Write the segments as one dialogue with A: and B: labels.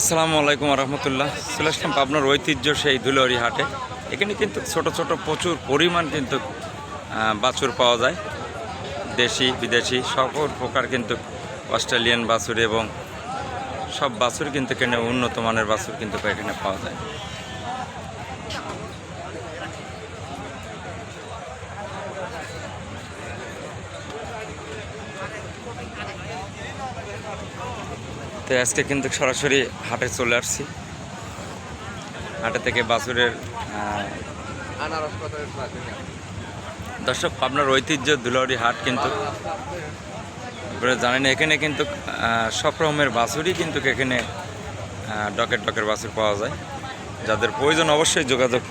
A: আসসালামু আলাইকুম রহমতুল্লাহ চলে আসলাম আপনার ঐতিহ্য সেই ধুলোরি হাটে। এখানে কিন্তু ছোট ছোট প্রচুর পরিমাণ কিন্তু বাছুর পাওয়া যায়। দেশি, বিদেশি, সকল প্রকার কিন্তু অস্ট্রেলিয়ান বাছুর এবং সব বাছুর কিন্তু এখানে উন্নত মানের বাছুর কিন্তু এখানে পাওয়া যায়। তো আজকে কিন্তু সরাসরি হাটে চলে আসছি। হাটে থেকে বাছুরের দর্শক আপনার ঐতিহ্য দুলাউরি হাট কিন্তু আপনারা জানেন এখানে কিন্তু সব রকমের বাছুরই কিন্তু এখানে ডকের ডকের বাছুর পাওয়া যায়। যাদের প্রয়োজন অবশ্যই যোগাযোগ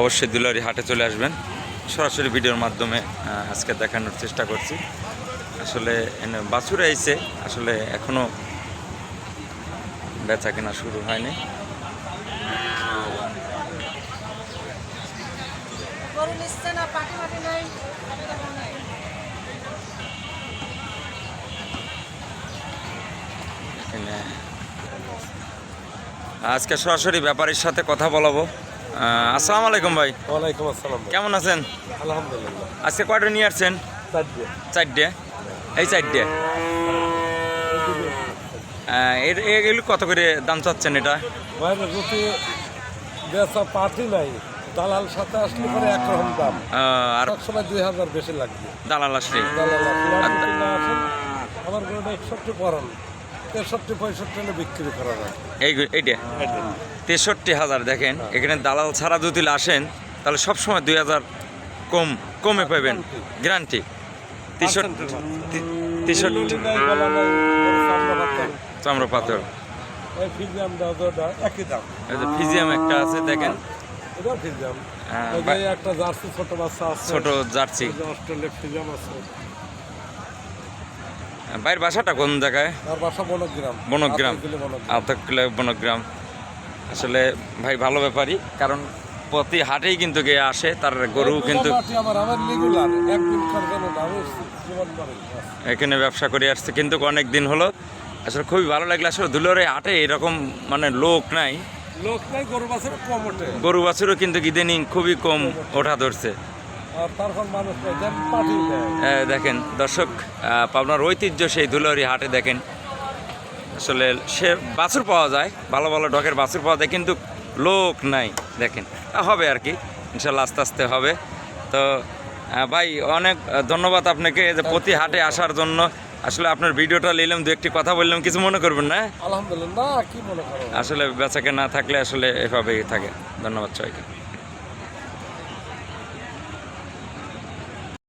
A: অবশ্যই দুলাউরি হাটে চলে আসবেন। সরাসরি ভিডিওর মাধ্যমে আজকে দেখানোর চেষ্টা করছি। আসলে এনে বাছুর আইছে আসলে এখনও বেচা কেনা শুরু হয়নি। আজকে সরাসরি ব্যাপারীর সাথে কথা বলাবো। আহ, আসসালামু আলাইকুম ভাই।
B: ওয়ালাইকুম আসসালাম
A: কেমন আছেন?
B: আলহামদুলিল্লাহ।
A: আজকে কয়টা নিয়ে আসছেন?
B: চারটে।
A: চারটে। এই চারটে। এগুলো কত করে দাম চাচ্ছেন এটা?
B: বাইরে বেচা পাঠি নাই। দালাল সাথে আসলে পরে একরকম দাম।
A: আর
B: সব সময় দুই হাজার বেশি লাগবে।
A: দালাল আসলে?
B: দালাল আসেন আমার গরুটা একষট্টি পরান। তেষট্টি পঁয়ষট্টি হলে বিক্রি করা যায়।
A: এই এইটা? তেষট্টি হাজার দেখেন। এখানে দালাল ছাড়া যদি আসেন তাহলে সবসময় দুই হাজার কম কমে পাবেন। গ্যারান্টি তেষট্টি তেষট্টি
B: চামড়া
A: পাথর।
B: ফিজিয়াম
A: একটা আছে দেখেন। হ্যাঁ,
B: একটা জার্সি ছোট বাচ্চা আছে।
A: ছোট জার্সি।
B: এই অস্ট্রেলিয়া ফিজিয়াম আছে।
A: বাইরের বাসাটা কোন জায়গায়?
B: বাসা বনগ্রাম।
A: বনগ্রাম।
B: বনগ্রাম।
A: আসলে ভাই ভালো ব্যাপারই কারণ প্রতি হাটেই কিন্তু গিয়ে আসে তার গরু কিন্তু এখানে ব্যবসা করে আসছে কিন্তু অনেক দিন হলো আসলে খুবই ভালো লাগল। আসলে ধুলোরে হাটে এরকম মানে লোক নাই।
B: লোক নাই গরু বাছার কম ওঠে।
A: গরু বাছুরও কিন্তু ইদানিং খুবই কম ওঠা ধরছে। দেখেন দর্শক পাবনার ঐতিহ্য সেই ধুলোরি হাটে দেখেন। আসলে সে বাছুর পাওয়া যায় ভালো ভালো ডকের বাছুর পাওয়া যায় কিন্তু লোক নাই দেখেন। হবে আর কি ইনশাল্লাহ আস্তে আস্তে হবে। তো ভাই অনেক ধন্যবাদ আপনাকে যে প্রতি হাটে আসার জন্য। আসলে আপনার ভিডিওটা নিলাম দু একটি কথা বললাম কিছু মনে করবেন না?
B: আলহামদুলিল্লাহ কি মনে করেন
A: আসলে বেচাকে না থাকলে আসলে এভাবেই থাকে। ধন্যবাদ সবাইকে।